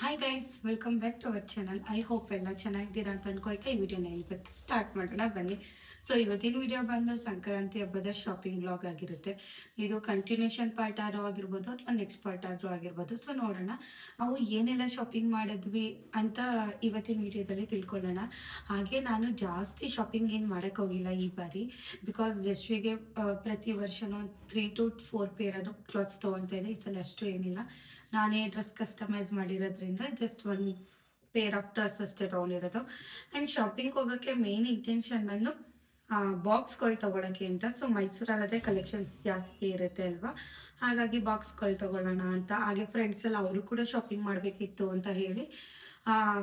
Hi guys welcome back to our channel I hope ಎಲ್ಲ ಚೆನ್ನಾಗಿದ್ದೀರಾ ಅಂತ ಅಂದ್ಕೊಳ್ತಾ ಈ ವಿಡಿಯೋನ ಇವತ್ತು ಸ್ಟಾರ್ಟ್ ಮಾಡೋಣ. ಬನ್ನಿ. ಸೊ ಇವತ್ತಿನ ವಿಡಿಯೋ ಬಂದು ಸಂಕ್ರಾಂತಿ ಹಬ್ಬದ ಶಾಪಿಂಗ್ ಬ್ಲಾಗ್ ಆಗಿರುತ್ತೆ. ಇದು ಕಂಟಿನ್ಯೂಷನ್ ಪಾರ್ಟ್ ಆದ್ರೂ ಆಗಿರ್ಬೋದು ಅಥವಾ ನೆಕ್ಸ್ಟ್ ಪಾರ್ಟ್ ಆದ್ರೂ ಆಗಿರ್ಬೋದು. ಸೊ ನೋಡೋಣ. ನಾವು ಏನೆಲ್ಲ ಶಾಪಿಂಗ್ ಮಾಡಿದ್ವಿ ಅಂತ ಇವತ್ತಿನ ವಿಡಿಯೋದಲ್ಲಿ ತಿಳ್ಕೊಳ್ಳೋಣ. ಹಾಗೆ ನಾನು ಜಾಸ್ತಿ ಶಾಪಿಂಗ್ ಏನು ಮಾಡೋಕ್ಕೆ ಹೋಗಿಲ್ಲ ಈ ಬಾರಿ. ಬಿಕಾಸ್ ಜಶ್ವಿಗೆ ಪ್ರತಿ ವರ್ಷನೂ ತ್ರೀ ಟು ಫೋರ್ ಪೇರ್ ಅದು ಕ್ಲಾತ್ಸ್ ತೊಗೊಳ್ತಾ ಇದೆ. ಈ ಸಲ ಅಷ್ಟು ಏನಿಲ್ಲ. ನಾನೇ ಡ್ರೆಸ್ ಕಸ್ಟಮೈಸ್ ಮಾಡಿರೋದ್ರಿಂದ just one pair of dress ಅಷ್ಟೇ ತೊಗೊಂಡಿರೋದು. ಆ್ಯಂಡ್ ಶಾಪಿಂಗ್ ಹೋಗೋಕ್ಕೆ ಮೇನ್ ಇಂಟೆನ್ಷನ್ ಬಂದು ಬಾಕ್ಸ್ಗಳು ತೊಗೊಳಕ್ಕೆ ಅಂತ. ಸೊ ಮೈಸೂರಲ್ಲಾದರೆ ಕಲೆಕ್ಷನ್ಸ್ ಜಾಸ್ತಿ ಇರುತ್ತೆ ಅಲ್ವಾ? ಹಾಗಾಗಿ ಬಾಕ್ಸ್ಗಳು ತೊಗೊಳ್ಳೋಣ ಅಂತ. ಹಾಗೆ ಫ್ರೆಂಡ್ಸ್ ಎಲ್ಲ ಅವರು ಕೂಡ ಶಾಪಿಂಗ್ ಮಾಡಬೇಕಿತ್ತು ಅಂತ ಹೇಳಿ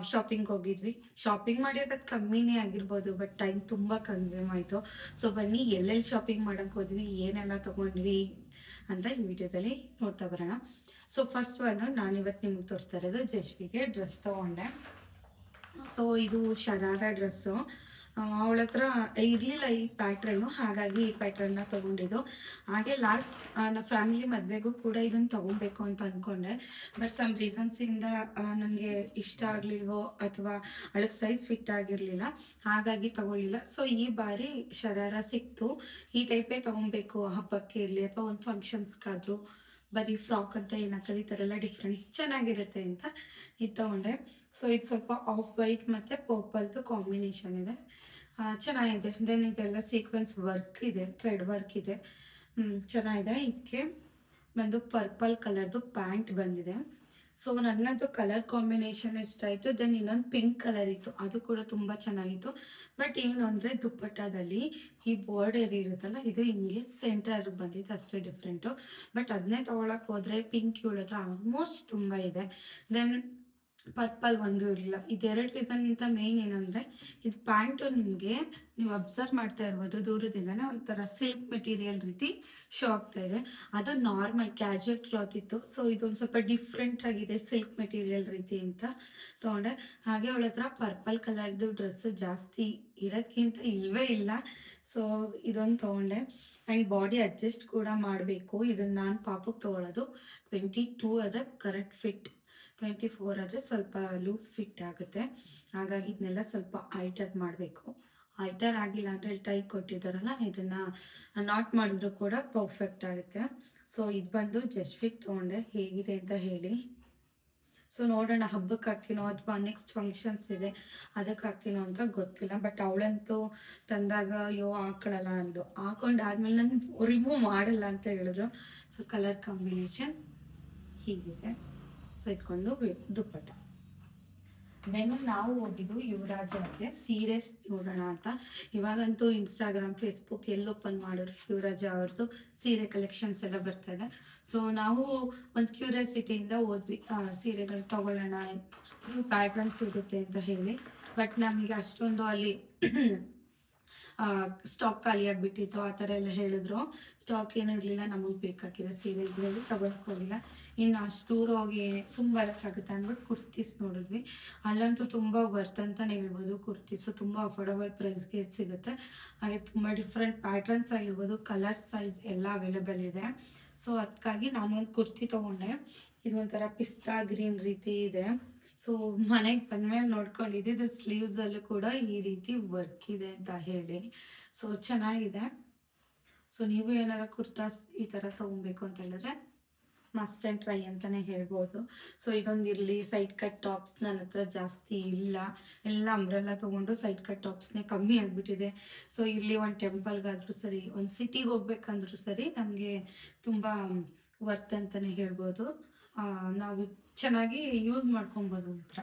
ಶಾಪಿಂಗ್ ಹೋಗಿದ್ವಿ. ಶಾಪಿಂಗ್ ಮಾಡಿರೋದು ಕಮ್ಮಿನೇ ಆಗಿರ್ಬೋದು ಬಟ್ ಟೈಮ್ ತುಂಬ ಕನ್ಸ್ಯೂಮ್ ಆಯಿತು. ಸೊ ಬನ್ನಿ, ಎಲ್ಲೆಲ್ಲಿ ಶಾಪಿಂಗ್ ಮಾಡೋಕ್ಕೆ ಹೋದ್ವಿ, ಏನೆಲ್ಲ ತೊಗೊಂಡ್ವಿ ಅಂತ ಈ ವಿಡಿಯೋದಲ್ಲಿ ನೋಡ್ತಾ ಬರೋಣ. ಸೊ ಫಸ್ಟ್ ನಾನು ಇವತ್ತು ನಿಮ್ಗೆ ತೋರಿಸ್ತಾ ಇರೋದು ಜಶ್ವಿಗೆ ಡ್ರೆಸ್ ತೊಗೊಂಡೆ. ಸೊ ಇದು ಶರಾರ ಡ್ರೆಸ್ಸು ಅವಳ ಹತ್ರ ಇರಲಿಲ್ಲ ಈ ಪ್ಯಾಟ್ರನ್ನು ಹಾಗಾಗಿ ಈ ಪ್ಯಾಟ್ರನ್ನ ತೊಗೊಂಡಿದ್ದು. ಹಾಗೆ ಲಾಸ್ಟ್ ನನ್ನ ಫ್ಯಾಮಿಲಿ ಮದುವೆಗೂ ಕೂಡ ಇದನ್ನು ತೊಗೊಬೇಕು ಅಂತ ಅಂದ್ಕೊಂಡೆ ಬಟ್ ಸಮ್ ರೀಸನ್ಸಿಂದ ನನಗೆ ಇಷ್ಟ ಆಗಲಿಲ್ವೋ ಅಥವಾ ಅವಳಿಗೆ ಸೈಜ್ ಫಿಟ್ ಆಗಿರಲಿಲ್ಲ, ಹಾಗಾಗಿ ತಗೊಳ್ಳಿಲ್ಲ ಸೊ ಈ ಬಾರಿ ಶರಾರ ಸಿಕ್ತು. ಈ ಟೈಪೇ ತೊಗೊಬೇಕು ಹಬ್ಬಕ್ಕೆ ಇರಲಿ ಅಥವಾ ಒಂದು ಫಂಕ್ಷನ್ಸ್ಗಾದರೂ ಬರೀ ಫ್ರಾಕ್ ಅಂತ ಏನಾಗ್ತದೆ ಈ ಥರ ಎಲ್ಲ ಡಿಫ್ರೆನ್ಸ್ ಚೆನ್ನಾಗಿರುತ್ತೆ ಅಂತ ಇದು ತೊಗೊಂಡೆ. ಸೊ ಇದು ಸ್ವಲ್ಪ ಆಫ್ ವೈಟ್ ಮತ್ತು ಪರ್ಪಲ್ದು ಕಾಂಬಿನೇಷನ್ ಇದೆ. ಚೆನ್ನಾಗಿದೆ. ದೆನ್ ಇದೆಲ್ಲ ಸೀಕ್ವೆನ್ಸ್ ವರ್ಕ್ ಇದೆ ಥ್ರೆಡ್ ವರ್ಕ್ ಇದೆ. ಚೆನ್ನಾಗಿದೆ. ಇದಕ್ಕೆ ಬಂದು ಪರ್ಪಲ್ ಕಲರ್ದು ಪ್ಯಾಂಟ್ ಬಂದಿದೆ. ಸೊ ನನ್ನದು ಕಲರ್ ಕಾಂಬಿನೇಷನ್ ಇಷ್ಟ ಆಯಿತು. ದೆನ್ ಇನ್ನೊಂದು ಪಿಂಕ್ ಕಲರ್ ಇತ್ತು. ಅದು ಕೂಡ ತುಂಬ ಚೆನ್ನಾಗಿತ್ತು. ಬಟ್ ಏನು ಅಂದರೆ ದುಪ್ಪಟ್ಟದಲ್ಲಿ ಈ ಬಾರ್ಡರ್ ಇರುತ್ತಲ್ಲ, ಇದು ಹಿಂಗೆ ಸೆಂಟರ್ ಬಂದಿತ್ತು. ಅಷ್ಟೇ ಡಿಫ್ರೆಂಟು ಬಟ್ ಅದನ್ನೇ ತೊಗೊಳಕ್ಕೆ ಹೋದರೆ ಪಿಂಕ್ ಇವಳತ್ರ ಆಲ್ಮೋಸ್ಟ್ ತುಂಬ ಇದೆ. ದೆನ್ ಪರ್ಪಲ್ ಒಂದು ಇರಲಿಲ್ಲ. ಇದೆರಡು ರೀಸನ್ಗಿಂತ ಮೇನ್ ಏನಂದರೆ, ಇದು ಪ್ಯಾಂಟು ನಿಮಗೆ ನೀವು ಅಬ್ಸರ್ವ್ ಮಾಡ್ತಾ ಇರ್ಬೋದು, ದೂರದಿಂದನೇ ಒಂಥರ ಸಿಲ್ಕ್ ಮೆಟೀರಿಯಲ್ ರೀತಿ ಶೋ ಆಗ್ತಾ ಇದೆ. ಅದು ನಾರ್ಮಲ್ ಕ್ಯಾಶುವಲ್ ಕ್ಲಾತ್ ಇತ್ತು. ಸೊ ಇದೊಂದು ಸ್ವಲ್ಪ ಡಿಫ್ರೆಂಟ್ ಆಗಿದೆ ಸಿಲ್ಕ್ ಮೆಟೀರಿಯಲ್ ರೀತಿ ಅಂತ ತೊಗೊಂಡೆ. ಹಾಗೆ ಅವಳ ಹತ್ರ ಪರ್ಪಲ್ ಕಲರ್ದು ಡ್ರೆಸ್ಸು ಜಾಸ್ತಿ ಇರೋದ್ಕಿಂತ ಇಲ್ವೇ ಇಲ್ಲ. ಸೊ ಇದೊಂದು ತೊಗೊಂಡೆ. ಆ್ಯಂಡ್ ಬಾಡಿ ಅಡ್ಜಸ್ಟ್ ಕೂಡ ಮಾಡಬೇಕು. ಇದನ್ನು ನಾನು ಪಾಪಕ್ಕೆ ತೊಗೊಳೋದು ಟ್ವೆಂಟಿ ಟೂ ಅದ ಕರೆಕ್ಟ್ ಫಿಟ್ ಟ್ವೆಂಟಿ ಫೋರ್ ಆದರೆ ಸ್ವಲ್ಪ ಲೂಸ್ ಫಿಟ್ ಆಗುತ್ತೆ. ಹಾಗಾಗಿ ಇದನ್ನೆಲ್ಲ ಸ್ವಲ್ಪ ಆಲ್ಟರ್ ಮಾಡಬೇಕು. ಆಲ್ಟರ್ ಆಗಿಲ್ಲ ಅಂದರೆ ಟೈ ಕೊಟ್ಟಿದ್ದಾರಲ್ಲ, ಇದನ್ನು ನಾಟ್ ಮಾಡಿದ್ರು ಕೂಡ ಪರ್ಫೆಕ್ಟ್ ಆಗುತ್ತೆ. ಸೊ ಇದು ಬಂದು ಜಶ್ವಿಕ್ ತೊಗೊಂಡೆ. ಹೇಗಿದೆ ಅಂತ ಹೇಳಿ. ಸೊ ನೋಡೋಣ ಹಬ್ಬಕ್ಕೆ ಹಾಕ್ತೀನೋ ಅಥವಾ ನೆಕ್ಸ್ಟ್ ಫಂಕ್ಷನ್ಸ್ ಇದೆ, ಅದಕ್ಕೆ ಹಾಕ್ತೀನೋ ಅಂತ ಗೊತ್ತಿಲ್ಲ. ಬಟ್ ಅವಳಂತೂ ತಂದಾಗ, ಅಯ್ಯೋ, ಹಾಕೊಳ್ಳಲ್ಲ ಅಂದು ಹಾಕೊಂಡಾದ್ಮೇಲೆ ನಾನು ರಿಮೂವ್ ಮಾಡಲ್ಲ ಅಂತ ಹೇಳಿದ್ರು. ಸೊ ಕಲರ್ ಕಾಂಬಿನೇಷನ್ ಹೀಗಿದೆ. ಸೊ ಇಟ್ಕೊಂಡು ದುಪ್ಪಟ್ಟ. ದೆನ್ ನಾವು ಹೋಗಿದ್ದು ಯುವರಾಜ ಅವ್ರಿಗೆ ಸೀರೆಸ್ ನೋಡೋಣ ಅಂತ. ಇವಾಗಂತೂ ಇನ್ಸ್ಟಾಗ್ರಾಮ್ ಫೇಸ್ಬುಕ್ ಎಲ್ಲಿ ಓಪನ್ ಮಾಡಿದ್ರು ಯುವರಾಜ ಅವ್ರದ್ದು ಸೀರೆ ಕಲೆಕ್ಷನ್ಸ್ ಎಲ್ಲ ಬರ್ತಾ ಇದೆ. ಸೊ ನಾವು ಒಂದು ಕ್ಯೂರಿಯಾಸಿಟಿಯಿಂದ ಹೋದ್ವಿ ಸೀರೆಗಳು ತಗೊಳ್ಳೋಣ ಪ್ಯಾಟ್ರನ್ ಸಿಗುತ್ತೆ ಅಂತ ಹೇಳಿ. ಬಟ್ ನಮಗೆ ಅಷ್ಟೊಂದು ಅಲ್ಲಿ ಸ್ಟಾಕ್ ಖಾಲಿ ಆಗಿಬಿಟ್ಟಿತ್ತು, ಆ ಥರ ಎಲ್ಲ ಹೇಳಿದ್ರು. ಸ್ಟಾಕ್ ಏನೂ ಇರಲಿಲ್ಲ, ನಮಗೆ ಬೇಕಾಗಿರೋ ಸೀರೆ ತಗೊಳಕ್ ಹೋಗಿಲ್ಲ. ಇನ್ನು ಅಷ್ಟು ದೂರ ಹೋಗಿ ಸುಮ್ಮ ಅಂದ್ಬಿಟ್ಟು ಕುರ್ತೀಸ್ ನೋಡಿದ್ವಿ. ಅಲ್ಲಂತೂ ತುಂಬ ವರ್ತ್ ಅಂತಲೇ ಹೇಳ್ಬೋದು. ಕುರ್ತೀಸು ತುಂಬ ಅಫೋರ್ಡಬಲ್ ಪ್ರೈಸ್ಗೆ ಸಿಗುತ್ತೆ. ಹಾಗೆ ತುಂಬ ಡಿಫ್ರೆಂಟ್ ಪ್ಯಾಟರ್ನ್ಸ್ ಆಗಿರ್ಬೋದು. ಕಲರ್ ಸೈಜ್ ಎಲ್ಲ ಅವೈಲೇಬಲ್ ಇದೆ. ಸೊ ಅದಕ್ಕಾಗಿ ನಾನು ಒಂದು ಕುರ್ತಿ ತೊಗೊಂಡೆ. ಇದು ಒಂಥರ ಪಿಸ್ತಾ ಗ್ರೀನ್ ರೀತಿ ಇದೆ. ಸೊ ಮನೆಗೆ ಬಂದಮೇಲೆ ನೋಡ್ಕೊಂಡಿದ್ದು. ಇದು ಸ್ಲೀವ್ಸಲ್ಲೂ ಕೂಡ ಈ ರೀತಿ ವರ್ಕ್ ಇದೆ ಅಂತ ಹೇಳಿ. ಸೊ ಚೆನ್ನಾಗಿದೆ. ಸೊ ನೀವು ಏನಾರ ಕುರ್ತಾಸ್ ಈ ಥರ ತೊಗೊಬೇಕು ಅಂತ ಹೇಳಿದ್ರೆ ಮಸ್ಟ್ ಆ್ಯಂಡ್ ಟ್ರೈ ಅಂತಲೇ ಹೇಳ್ಬೋದು. ಸೊ ಇದೊಂದು ಇರಲಿ ಸೈಡ್ ಕಟ್ ಟಾಪ್ಸ್ ನನ್ನ ಹತ್ರ ಜಾಸ್ತಿ ಇಲ್ಲ. ಎಲ್ಲ ಅಂಬ್ರೆಲ್ಲ ತೊಗೊಂಡು ಸೈಡ್ ಕಟ್ ಟಾಪ್ಸ್ನೇ ಕಮ್ಮಿ ಆಗಿಬಿಟ್ಟಿದೆ. ಸೊ ಇಲ್ಲಿ ಒಂದು ಟೆಂಪಲ್ಗಾದರೂ ಸರಿ, ಒಂದು ಸಿಟಿಗೆ ಹೋಗ್ಬೇಕಂದ್ರೂ ಸರಿ ನಮಗೆ ತುಂಬ ವರ್ತ್ ಅಂತಲೇ ಹೇಳ್ಬೋದು. ನಾವು ಚೆನ್ನಾಗಿ ಯೂಸ್ ಮಾಡ್ಕೊಬೋದು ಮಾತ್ರ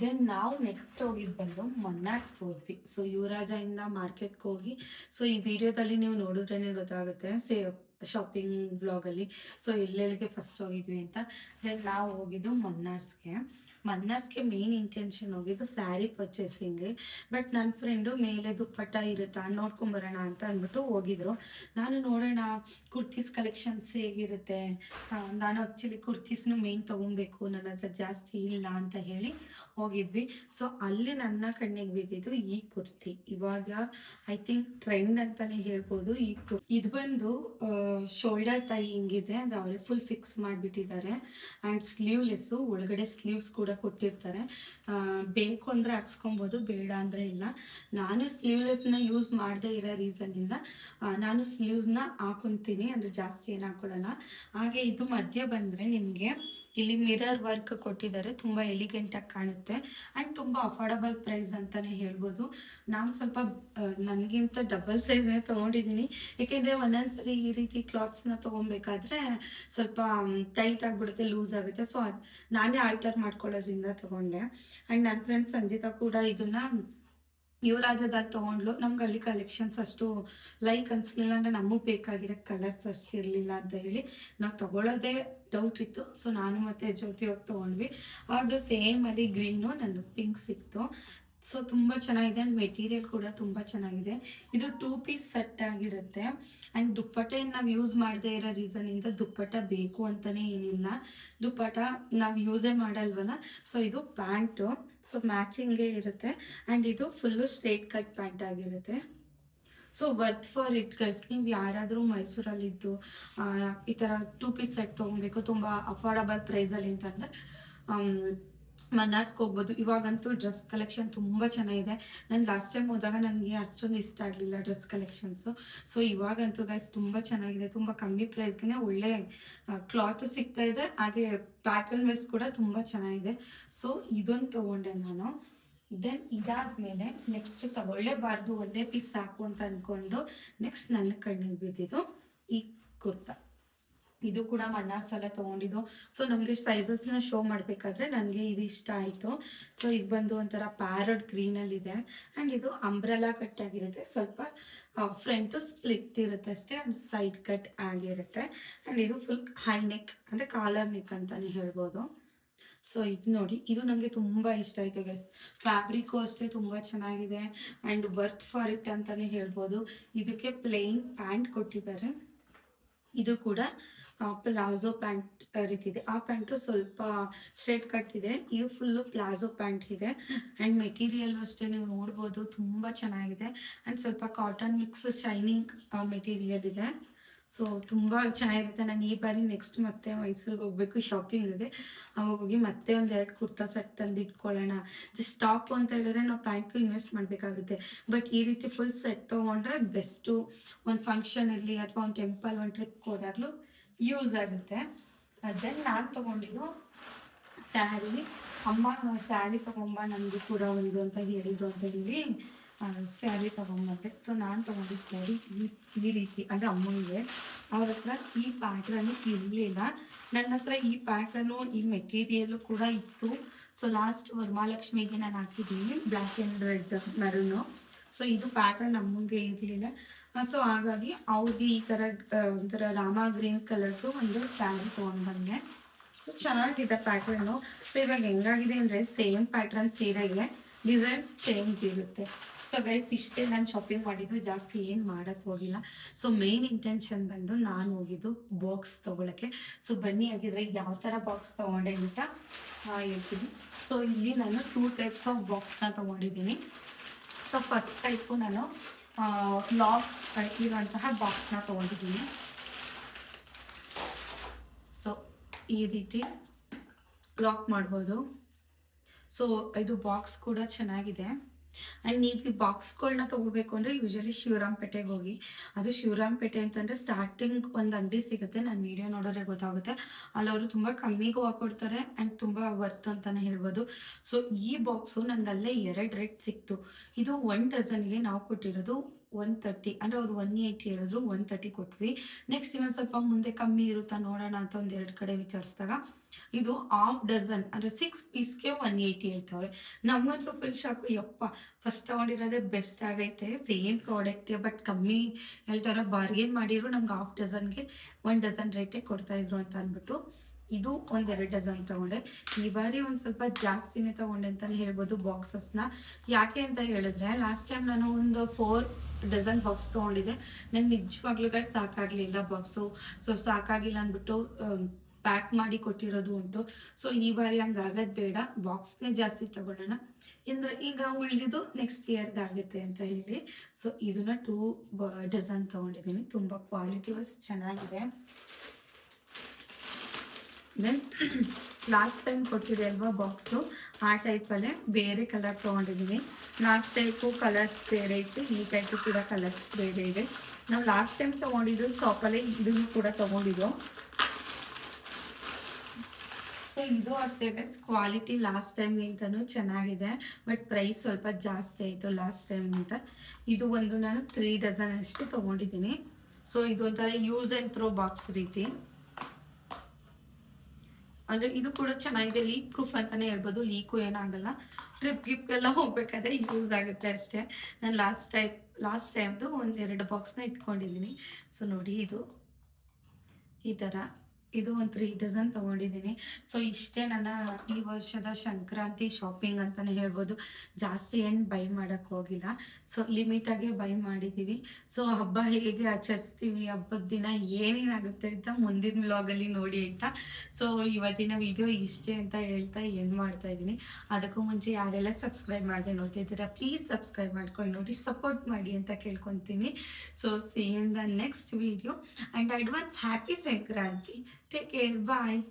ದೆನ್ ನಾವು ನೆಕ್ಸ್ಟ್ ಹೋಗಿದ್ದು ಬಂದು ಮನ್ನಾರ್ಸ್ಗೆ ಹೋದ್ವಿ ಸೊ ಯುವರಾಜದಿಂದ ಮಾರ್ಕೆಟ್ಗೆ ಹೋಗಿ ಸೊ ಈ ವಿಡಿಯೋದಲ್ಲಿ ನೀವು ನೋಡಿದ್ರೇ ಗೊತ್ತಾಗುತ್ತೆ. ಸೇ ಶಾಪಿಂಗ್ ಬ್ಲಾಗಲ್ಲಿ ಸೊ ಎಲ್ಲೆಲ್ಲಿಗೆ ಫಸ್ಟ್ ಹೋಗಿದ್ವಿ ಅಂತ. ದೆನ್ ನಾವು ಹೋಗಿದ್ದು ಮನ್ನಾರ್ಸ್ಗೆ. ಮನ್ನಾರ್ಸ್ಗೆ ಮೇನ್ ಇಂಟೆನ್ಷನ್ ಹೋಗಿದ್ದು ಸ್ಯಾರಿ ಪರ್ಚೇಸಿಂಗ್ಗೆ ಬಟ್ ನನ್ನ ಫ್ರೆಂಡು ಮೇಲೆ ದುಪ್ಪಟ್ಟ ಇರುತ್ತಾ, ನೋಡ್ಕೊಂಬರೋಣ ಅಂತ ಅಂದ್ಬಿಟ್ಟು ಹೋಗಿದ್ರು. ನಾನು ನೋಡೋಣ ಕುರ್ತೀಸ್ ಕಲೆಕ್ಷನ್ಸ್ ಹೇಗಿರುತ್ತೆ? ನಾನು ಆ್ಯಕ್ಚುಲಿ ಕುರ್ತೀಸ್ನು ಮೇನ್ ತೊಗೊಬೇಕು, ನನ್ನ ಹತ್ರ ಜಾಸ್ತಿ ಇಲ್ಲ ಅಂತ ಹೇಳಿ ಹೋಗಿದ್ವಿ. ಸೊ ಅಲ್ಲಿ ನನ್ನ ಕಣ್ಣಿಗೆ ಬಿದ್ದಿದ್ದು ಈ ಕುರ್ತಿ ಇವಾಗ ಐ ಥಿಂಕ್ ಟ್ರೆಂಡ್ ಅಂತಾನೆ ಹೇಳ್ಬೋದು ಈ ಕುರ್ತಿ ಇದು ಬಂದು ಶೋಲ್ಡರ್ ಟೈ ಹಿಂಗಿದೆ ಅಂದರೆ ಅವರೇ ಫುಲ್ ಫಿಕ್ಸ್ ಮಾಡಿಬಿಟ್ಟಿದ್ದಾರೆ. ಆ್ಯಂಡ್ ಸ್ಲೀವ್ಲೆಸ್ಸು ಒಳಗಡೆ ಸ್ಲೀವ್ಸ್ ಕೂಡ ಕೊಟ್ಟಿರ್ತಾರೆ. ಬೇಕು ಅಂದರೆ ಹಾಕ್ಸ್ಕೊಬೋದು, ಬೇಡ ಅಂದರೆ ಇಲ್ಲ. ನಾನು ಸ್ಲೀವ್ಲೆಸ್ನ ಯೂಸ್ ಮಾಡದೇ ಇರೋ ರೀಸನಿಂದ ನಾನು ಸ್ಲೀವ್ಸ್ನ ಹಾಕೊತೀನಿ, ಅಂದರೆ ಜಾಸ್ತಿ ಏನು ಹಾಕೊಳ್ಳಲ್ಲ ಹಾಗೆ ಇದು ಮಧ್ಯ ಬಂದರೆ ನಿಮಗೆ ಇಲ್ಲಿ ಮಿರರ್ ವರ್ಕ್ ಕೊಟ್ಟಿದ್ದಾರೆ, ತುಂಬ ಎಲಿಗೆಂಟಾಗಿ ಕಾಣುತ್ತೆ. ಆ್ಯಂಡ್ ತುಂಬ ಅಫೋರ್ಡಬಲ್ ಪ್ರೈಸ್ ಅಂತಲೇ ಹೇಳ್ಬೋದು. ನಾನು ಸ್ವಲ್ಪ ನನಗಿಂತ ಡಬಲ್ ಸೈಜ್ನೇ ತೊಗೊಂಡಿದ್ದೀನಿ. ಏಕೆಂದರೆ ಒಂದೊಂದ್ಸರಿ ಈ ರೀತಿ ಕ್ಲಾತ್ಸ್ನ ತೊಗೊಬೇಕಾದ್ರೆ ಸ್ವಲ್ಪ ಟೈಟ್ ಆಗಿಬಿಡುತ್ತೆ ಲೂಸ್ ಆಗುತ್ತೆ. ಸೊ ನಾನೇ ಆಲ್ಟರ್ ಮಾಡ್ಕೊಳ್ಳೋದ್ರಿಂದ ತೊಗೊಂಡೆ. ಆ್ಯಂಡ್ ನನ್ನ ಫ್ರೆಂಡ್ ಸಂಜಿತಾ ಕೂಡ ಇದನ್ನ ಯುವರಾಜದಲ್ಲಿ ತಗೊಂಡ್ಲು. ನಮ್ಗೆ ಅಲ್ಲಿ ಕಲೆಕ್ಷನ್ಸ್ ಅಷ್ಟು ಲೈಕ್ ಅನಿಸ್ಲಿಲ್ಲ ಅಂದ್ರೆ ನಮಗೆ ಬೇಕಾಗಿರೋ ಕಲರ್ಸ್ ಅಷ್ಟು ಇರಲಿಲ್ಲ ಅಂತ ಹೇಳಿ ನಾವು ತಗೊಳ್ಳೋದೇ ಡೌಟ್ ಇತ್ತು. ಸೊ ನಾನು ಮತ್ತೆ ಜ್ಯೋತಿ ಹೋಗಿ ತೊಗೊಂಡ್ವಿ. ಅವ್ರದ್ದು ಸೇಮ್ ಅಲ್ಲಿ ಗ್ರೀನು ನಂದು ಪಿಂಕ್ ಸಿಕ್ತು. ಸೊ ತುಂಬ ಚೆನ್ನಾಗಿದೆ ಆ್ಯಂಡ್ ಮೆಟೀರಿಯಲ್ ಕೂಡ ತುಂಬ ಚೆನ್ನಾಗಿದೆ. ಇದು ಟೂ ಪೀಸ್ ಸೆಟ್ ಆಗಿರುತ್ತೆ. ಆ್ಯಂಡ್ ದುಪ್ಪಟ್ಟೆ ನಾವು ಯೂಸ್ ಮಾಡದೇ ಇರೋ ರೀಸನಿಂದ ದುಪ್ಪಟ್ಟ ಬೇಕು ಅಂತಲೇ ಏನಿಲ್ಲ. ದುಪ್ಪಟ್ಟ ನಾವು ಯೂಸೇ ಮಾಡಲ್ವಲ್ಲ? ಸೊ ಇದು ಪ್ಯಾಂಟು ಸೊ ಮ್ಯಾಚಿಂಗೇ ಇರುತ್ತೆ. ಆ್ಯಂಡ್ ಇದು ಫುಲ್ಲು ಸ್ಟ್ರೇಟ್ ಕಟ್ ಪ್ಯಾಂಟ್ ಆಗಿರುತ್ತೆ. So worth for it guys ನೀವು ಯಾರಾದರೂ ಮೈಸೂರಲ್ಲಿದ್ದು ಈ ಥರ ಟೂ ಪೀಸ್ ಸೆಟ್ ತೊಗೊಬೇಕು. ತುಂಬ ಅಫೋರ್ಡಬಲ್ ಪ್ರೈಸಲ್ಲಿ ಅಂತಂದರೆ ಮನ್ನಾರ್ಸ್ಗೆ ಹೋಗ್ಬೋದು. ಇವಾಗಂತೂ ಡ್ರೆಸ್ ಕಲೆಕ್ಷನ್ ತುಂಬ ಚೆನ್ನಾಗಿದೆ. ನಾನು ಲಾಸ್ಟ್ ಟೈಮ್ ಹೋದಾಗ ನನಗೆ ಅಷ್ಟೊಂದು ಇಷ್ಟ ಆಗಲಿಲ್ಲ ಡ್ರೆಸ್ ಕಲೆಕ್ಷನ್ಸು. ಸೊ ಇವಾಗಂತೂ ಗೈಸ್ ತುಂಬ ಚೆನ್ನಾಗಿದೆ. ತುಂಬ ಕಮ್ಮಿ ಪ್ರೈಸ್ಗೆ ಒಳ್ಳೆ ಕ್ಲಾತು ಸಿಗ್ತಾ ಇದೆ. ಹಾಗೆ ಪ್ಯಾಟರ್ನ್ ವೇಸ್ ಕೂಡ ತುಂಬ ಚೆನ್ನಾಗಿದೆ. ಸೊ ಇದೊಂದು ತೊಗೊಂಡೆ ನಾನು. ದೆನ್ ಇದಾದ್ಮೇಲೆ ನೆಕ್ಸ್ಟ್ ತಗೊಳ್ಳೇಬಾರ್ದು ಒಂದೇ ಪೀಸ್ ಸಾಕು ಅಂತ ಅಂದ್ಕೊಂಡು ನೆಕ್ಸ್ಟ್ ನನ್ನ ಕಣ್ಣಿಗೆ ಬಿದ್ದಿದ್ದು ಈ ಕುರ್ತಾ. ಇದು ಕೂಡ ಮನ್ನಾರ್ಸ್ ಎಲ್ಲ ತೊಗೊಂಡಿದ್ದು. ಸೊ ನಮಗೆ ಸೈಜಸ್ನ ಶೋ ಮಾಡಬೇಕಾದ್ರೆ ನನಗೆ ಇದು ಇಷ್ಟ ಆಯಿತು. ಸೊ ಇದು ಬಂದು ಒಂಥರ ಪ್ಯಾರಡ್ ಗ್ರೀನಲ್ಲಿದೆ ಆ್ಯಂಡ್ ಇದು. ಅಂಬ್ರೆಲಾ ಕಟ್ ಆಗಿರುತ್ತೆ. ಸ್ವಲ್ಪ ಫ್ರಂಟು ಸ್ಪ್ಲಿಟ್ ಇರುತ್ತೆ ಅಷ್ಟೇ. ಅದು ಸೈಡ್ ಕಟ್ ಆಗಿರುತ್ತೆ. ಆ್ಯಂಡ್ ಇದು ಫುಲ್ ಹೈ ನೆಕ್ ಅಂದರೆ ಕಾಲರ್ ನೆಕ್ ಅಂತಲೇ ಹೇಳ್ಬೋದು. ಸೊ ಇದು ನೋಡಿ. ಇದು ನನಗೆ ತುಂಬ ಇಷ್ಟ ಆಯಿತು ಗೈಸ್ ಫ್ಯಾಬ್ರಿಕ್ಕು ಅಷ್ಟೇ ತುಂಬ ಚೆನ್ನಾಗಿದೆ. ಆ್ಯಂಡ್ ವರ್ತ್ ಫಾರ್ ಇಟ್ ಅಂತಲೇ ಹೇಳ್ಬೋದು. ಇದಕ್ಕೆ ಪ್ಲೇನ್ ಪ್ಯಾಂಟ್ ಕೊಟ್ಟಿದ್ದಾರೆ. ಇದು ಕೂಡ ಪ್ಲಾಜೋ ಪ್ಯಾಂಟ್ ರೀತಿ ಇದೆ. ಆ ಪ್ಯಾಂಟು ಸ್ವಲ್ಪ ಸ್ಟ್ರೇಟ್ ಕಟ್ ಇದೆ. ಇದು ಫುಲ್ಲು ಪ್ಲಾಜೋ ಪ್ಯಾಂಟ್ ಇದೆ. ಆ್ಯಂಡ್ ಮೆಟೀರಿಯಲ್ ಅಷ್ಟೇ ನೀವು ನೋಡ್ಬೋದು, ತುಂಬ ಚೆನ್ನಾಗಿದೆ. ಆ್ಯಂಡ್ ಸ್ವಲ್ಪ ಕಾಟನ್ ಮಿಕ್ಸ್ ಶೈನಿಂಗ್ ಮೆಟೀರಿಯಲ್ ಇದೆ. ಸೊ, ತುಂಬ ಚೆನ್ನಾಗಿರುತ್ತೆ. ನಾನು ಈ ಬಾರಿ ನೆಕ್ಸ್ಟ್ ಮತ್ತೆ ಮೈಸೂರಿಗೆ ಹೋಗ್ಬೇಕು. ಶಾಪಿಂಗ್ಗೆ ಹೋಗಿ ಮತ್ತೆ ಒಂದು ಎರಡು ಕುರ್ತಾ ಸೆಟ್ ತಂದು ಇಟ್ಕೊಳ್ಳೋಣ. ಜಸ್ಟ್ ಟಾಪ್ ಅಂತ ಹೇಳಿದ್ರೆ ನಾವು ಪ್ಯಾಂಟ್ಗೂ ಇನ್ವೆಸ್ಟ್ ಮಾಡಬೇಕಾಗುತ್ತೆ. ಬಟ್ ಈ ರೀತಿ ಫುಲ್ ಸೆಟ್ ತೊಗೊಂಡ್ರೆ ಬೆಸ್ಟು. ಒಂದು ಫಂಕ್ಷನ್ ಇರಲಿ ಅಥವಾ ಒಂದು ಟೆಂಪಲ್, ಒಂದು ಟ್ರಿಪ್ಗೆ ಹೋದಾಗಲೂ ಯೂಸ್ ಆಗುತ್ತೆ. ದೆನ್ ನಾನು ತೊಗೊಂಡಿದ್ದು ಸ್ಯಾರಿ ಅಮ್ಮ ಸ್ಯಾರಿ ತೊಗೊಂಬ ನನಗೆ ಕೂಡ ಒಂದು ಅಂತ ಹೇಳಿದ್ರು ಅಂತ ಹೇಳಿ ಸ್ಯಾರಿ ತೊಗೊಂಬಂದೆ. ಸೊ ನಾನು ತೊಗೊಂಡಿದ್ದು ಸ್ಯಾರಿ ಈ ಈ ರೀತಿ, ಅಂದರೆ ಅಮ್ಮನಿಗೆ. ಅವ್ರ ಹತ್ರ ಈ ಪ್ಯಾಟ್ರನ್ನು ಇರಲಿಲ್ಲ. ನನ್ನ ಹತ್ರ ಈ ಪ್ಯಾಟ್ರನ್ನು ಈ ಮೆಟೀರಿಯಲ್ಲು ಕೂಡ ಇತ್ತು. ಸೊ ಲಾಸ್ಟ್ ವರಮಹಾಲಕ್ಷ್ಮಿಗೆ ನಾನು ಹಾಕಿದ್ದೀನಿ black and red maroon so ಇದು ಪ್ಯಾಟ್ರನ್ ಅಮ್ಮನಿಗೆ ಇರಲಿಲ್ಲ. ಸೊ ಹಾಗಾಗಿ ಅವ್ರಿಗೆ ಈ ಥರ ಒಂಥರ ರಾಮ ಗ್ರೀನ್ ಕಲರ್ದು ಒಂದು ಸ್ಯಾರಿ ತೊಗೊಂಡು ಬಂದೆ. ಸೊ ಚೆನ್ನಾಗಿದೆ ಪ್ಯಾಟ್ರನ್ನು ಸೊ ಇವಾಗ ಹೆಂಗಾಗಿದೆ ಅಂದರೆ ಸೇಮ್ ಪ್ಯಾಟ್ರನ್ ಸೀರೆಗೆ ಡಿಸೈನ್ಸ್ ಚೇಂಜ್ ಇರುತ್ತೆ. ಸೊ ಗೈಸ್ ಇಷ್ಟೇ ನಾನು ಶಾಪಿಂಗ್ ಮಾಡಿದ್ದು, ಜಾಸ್ತಿ ಏನು ಮಾಡೋಕ್ಕೆ ಹೋಗಿಲ್ಲ. ಸೊ ಮೇನ್ ಇಂಟೆನ್ಷನ್ ಬಂದು ನಾನು ಹೋಗಿದ್ದು ಬಾಕ್ಸ್ ತೊಗೊಳಕ್ಕೆ. ಸೊ ಬನ್ನಿ ಆಗಿದ್ರೆ ಯಾವ ಥರ ಬಾಕ್ಸ್ ತೊಗೊಂಡೆ ಅಂತ ಹೇಳ್ತೀನಿ. ಸೊ ಇಲ್ಲಿ ನಾನು ಟೂ ಟೈಪ್ಸ್ ಆಫ್ ಬಾಕ್ಸ್ನ ತೊಗೊಂಡಿದ್ದೀನಿ. ಸೊ ಫಸ್ಟ್ ಟೈಪು ನಾನು ಲಾಕ್ ಇರುವಂತಹ ಬಾಕ್ಸ್ನ ತೊಗೊಂಡಿದ್ದೀನಿ ಸೊ ಈ ರೀತಿ ಲಾಕ್ ಮಾಡ್ಬೋದು. ಸೊ ಇದು ಬಾಕ್ಸ್ ಕೂಡ ಚೆನ್ನಾಗಿದೆ. ಆ್ಯಂಡ್ ನೀವು ಈ ಬಾಕ್ಸ್ಗಳನ್ನ ತೊಗೋಬೇಕು ಅಂದರೆ ಯೂಶಲಿ ಶಿವರಾಮ್ಪೇಟೆಗೆ ಹೋಗಿ. ಅದು ಶಿವರಾಮ್ಪೇಟೆ ಅಂತಂದರೆ ಸ್ಟಾರ್ಟಿಂಗ್ ಒಂದು ಅಂಗಡಿ ಸಿಗುತ್ತೆ. ನಾನು ವಿಡಿಯೋ ನೋಡೋರೆ ಗೊತ್ತಾಗುತ್ತೆ. ಅಲ್ಲಿ ಅವರು ತುಂಬ ಕಮ್ಮಿಗೂ ಹಾಕೊಡ್ತಾರೆ ಆ್ಯಂಡ್ ತುಂಬ ವರ್ತ್ ಅಂತಲೇ ಹೇಳ್ಬೋದು. ಸೊ ಈ ಬಾಕ್ಸು ನನಗೆ ಅಲ್ಲೇ ಎರಡು ರೇಟ್ ಸಿಕ್ತು. ಇದು ಒನ್ ಡಜನ್ಗೆ ನಾವು ಕೊಟ್ಟಿರೋದು ಒನ್ ತರ್ಟಿ ಅಂದರೆ ಅವ್ರು ಒನ್ ಏಯ್ಟಿ ಹೇಳಿದ್ರು ಒನ್ ತರ್ಟಿ ಕೊಟ್ವಿ. ನೆಕ್ಸ್ಟ್ ಇನ್ನೊಂದು ಸ್ವಲ್ಪ ಮುಂದೆ ಕಮ್ಮಿ ಇರುತ್ತಾ ನೋಡೋಣ ಅಂತ ಒಂದು ಎರಡು ಕಡೆ ವಿಚಾರಿಸಿದಾಗ, ಇದು ಹಾಫ್ ಡಜನ್ ಅಂದರೆ ಸಿಕ್ಸ್ ಪೀಸ್ಗೆ ಒನ್ ಏಯ್ಟಿ ಹೇಳ್ತಾವ್ರೆ. ನಮ್ಮಂತ ಫುಲ್ ಶಾಕು ಯಪ್ಪ ಫಸ್ಟ್ ತಗೊಂಡಿರೋದೇ ಬೆಸ್ಟ್ ಆಗೈತೆ ಸೇಮ್ ಪ್ರಾಡಕ್ಟೇ ಬಟ್ ಕಮ್ಮಿ ಹೇಳ್ತಾರೆ ಬಾರ್ಗೇನ್ ಮಾಡಿದ್ರು, ನಮ್ಗೆ ಹಾಫ್ ಡಜನ್ಗೆ ಒನ್ ಡಜನ್ ರೇಟೇ ಕೊಡ್ತಾಯಿದ್ರು ಅಂತ ಅಂದ್ಬಿಟ್ಟು. ಇದು ಒಂದೆರಡು ಡಜನ್ ತಗೊಂಡೆ. ಈ ಬಾರಿ ಒಂದು ಸ್ವಲ್ಪ ಜಾಸ್ತಿನೇ ತಗೊಂಡೆ ಅಂತಲೇ ಹೇಳ್ಬೋದು ಬಾಕ್ಸಸ್ನ ಯಾಕೆ ಅಂತ ಹೇಳಿದ್ರೆ ಲಾಸ್ಟ್ ಟೈಮ್ ನಾನು ಒಂದು ಫೋರ್ ಡಜನ್ ಬಾಕ್ಸ್ ತೊಗೊಂಡಿದ್ದೆ. ನಂಗೆ ನಿಜವಾಗ್ಲೂ ಸಾಕಾಗಲಿಲ್ಲ ಬಾಕ್ಸು ಸೊ ಸಾಕಾಗಿಲ್ಲ ಅಂದ್ಬಿಟ್ಟು ಪ್ಯಾಕ್ ಮಾಡಿ ಕೊಟ್ಟಿರೋದು ಉಂಟು. ಸೊ ಈ ಬಾರಿ ಹಂಗಾಗದ್ ಬೇಡ. ಬಾಕ್ಸ್ನೇ ಜಾಸ್ತಿ ತಗೊಳ್ಳೋಣ. ಅಂದ್ರೆ ಈಗ ಉಳಿದಿದ್ದು ನೆಕ್ಸ್ಟ್ ಇಯರ್ಗೆ ಆಗುತ್ತೆ ಅಂತ ಹೇಳಿ. ಸೊ ಇದನ್ನ ಟೂ ಡಜನ್ ತಗೊಂಡಿದ್ದೀನಿ. ತುಂಬ ಕ್ವಾಲಿಟಿ ವೈಸ್ ಚೆನ್ನಾಗಿದೆ. ದೆನ್ ಲಾಸ್ಟ್ ಟೈಮ್ ಕೊಟ್ಟಿದೆ ಅಲ್ವಾ ಬಾಕ್ಸು ಆ ಟೈಪಲ್ಲೇ ಬೇರೆ ಕಲರ್ ತೊಗೊಂಡಿದ್ದೀನಿ ಲಾಸ್ಟ್ ಟೈಪು ಕಲರ್ಸ್ ಬೇರೆ ಇತ್ತು, ಈ ಟೈಪು ಕೂಡ ಕಲರ್ಸ್ ಬೇರೆ ಇದೆ. ನಾವು ಲಾಸ್ಟ್ ಟೈಮ್ ತೊಗೊಂಡಿದ್ದು ಶಾಪಲ್ಲೇ ಇದನ್ನು ಕೂಡ ತೊಗೊಂಡಿದ್ದು. ಸೊ ಇದು ಅಷ್ಟೇ ಕ್ವಾಲಿಟಿ ಲಾಸ್ಟ್ ಟೈಮ್ಗಿಂತನೂ ಚೆನ್ನಾಗಿದೆ. ಬಟ್ ಪ್ರೈಸ್ ಸ್ವಲ್ಪ ಜಾಸ್ತಿ ಆಯಿತು ಲಾಸ್ಟ್ ಟೈಮ್ಗಿಂತ ಇದು ಒಂದು ನಾನು ತ್ರೀ ಡಜನ್ ಅಷ್ಟು ತೊಗೊಂಡಿದ್ದೀನಿ. ಸೊ ಇದು ಒಂಥರ ಯೂಸ್ ಆ್ಯಂಡ್ ಥ್ರೋ ಬಾಕ್ಸ್ ರೀತಿ. ಅಂದ್ರೆ ಇದು ಕೂಡ ಚೆನ್ನಾಗಿದೆ ಲೀಕ್ ಪ್ರೂಫ್ ಅಂತಾನೆ ಹೇಳ್ಬೋದು. ಲೀಕು ಏನಾಗಲ್ಲ ಟ್ರಿಪ್ ಗಿಪ್ ಎಲ್ಲ ಹೋಗ್ಬೇಕಾದ್ರೆ ಯೂಸ್ ಆಗುತ್ತೆ ಅಷ್ಟೇ. ನಾನು ಲಾಸ್ಟ್ ಟೈಪ್ ಲಾಸ್ಟ್ ಟೈಮ್ದು ಒಂದು ಎರಡು ಬಾಕ್ಸ್ನ ಇಟ್ಕೊಂಡಿದ್ದೀನಿ. ಸೊ ನೋಡಿ ಇದು, ಈ ಥರ ಇದು ಒಂದು ತ್ರೀ ಡಜನ್ ತೊಗೊಂಡಿದ್ದೀನಿ. ಸೊ ಇಷ್ಟೇ ನನ್ನ ಈ ವರ್ಷದ ಸಂಕ್ರಾಂತಿ ಶಾಪಿಂಗ್ ಅಂತಲೇ ಹೇಳ್ಬೋದು. ಜಾಸ್ತಿ ಏನು ಬೈ ಮಾಡೋಕ್ಕೆ ಹೋಗಿಲ್ಲ. ಸೊ ಲಿಮಿಟಾಗೆ ಬೈ ಮಾಡಿದ್ದೀವಿ ಸೊ ಹಬ್ಬ ಹೇಗೆ ಆಚರಿಸ್ತೀವಿ, ಹಬ್ಬದ ದಿನ ಏನೇನಾಗುತ್ತೆ ಅಂತ ಮುಂದಿನ ವ್ಲಾಗಲ್ಲಿ ನೋಡಿ ಅಂತ ಸೊ ಇವತ್ತಿನ ವಿಡಿಯೋ ಇಷ್ಟೇ ಅಂತ ಹೇಳ್ತಾ ಏನು ಮಾಡ್ತಾ ಇದ್ದೀನಿ. ಅದಕ್ಕೂ ಮುಂಚೆ ಯಾರೆಲ್ಲ ಸಬ್ಸ್ಕ್ರೈಬ್ ಮಾಡಿದೆ ನೋಡ್ತಾ ಪ್ಲೀಸ್ ಸಬ್ಸ್ಕ್ರೈಬ್ ಮಾಡ್ಕೊಂಡು ನೋಡಿ ಸಪೋರ್ಟ್ ಮಾಡಿ ಅಂತ ಕೇಳ್ಕೊತೀನಿ. So see in the next video and advance happy Sankranti. Take care. Bye.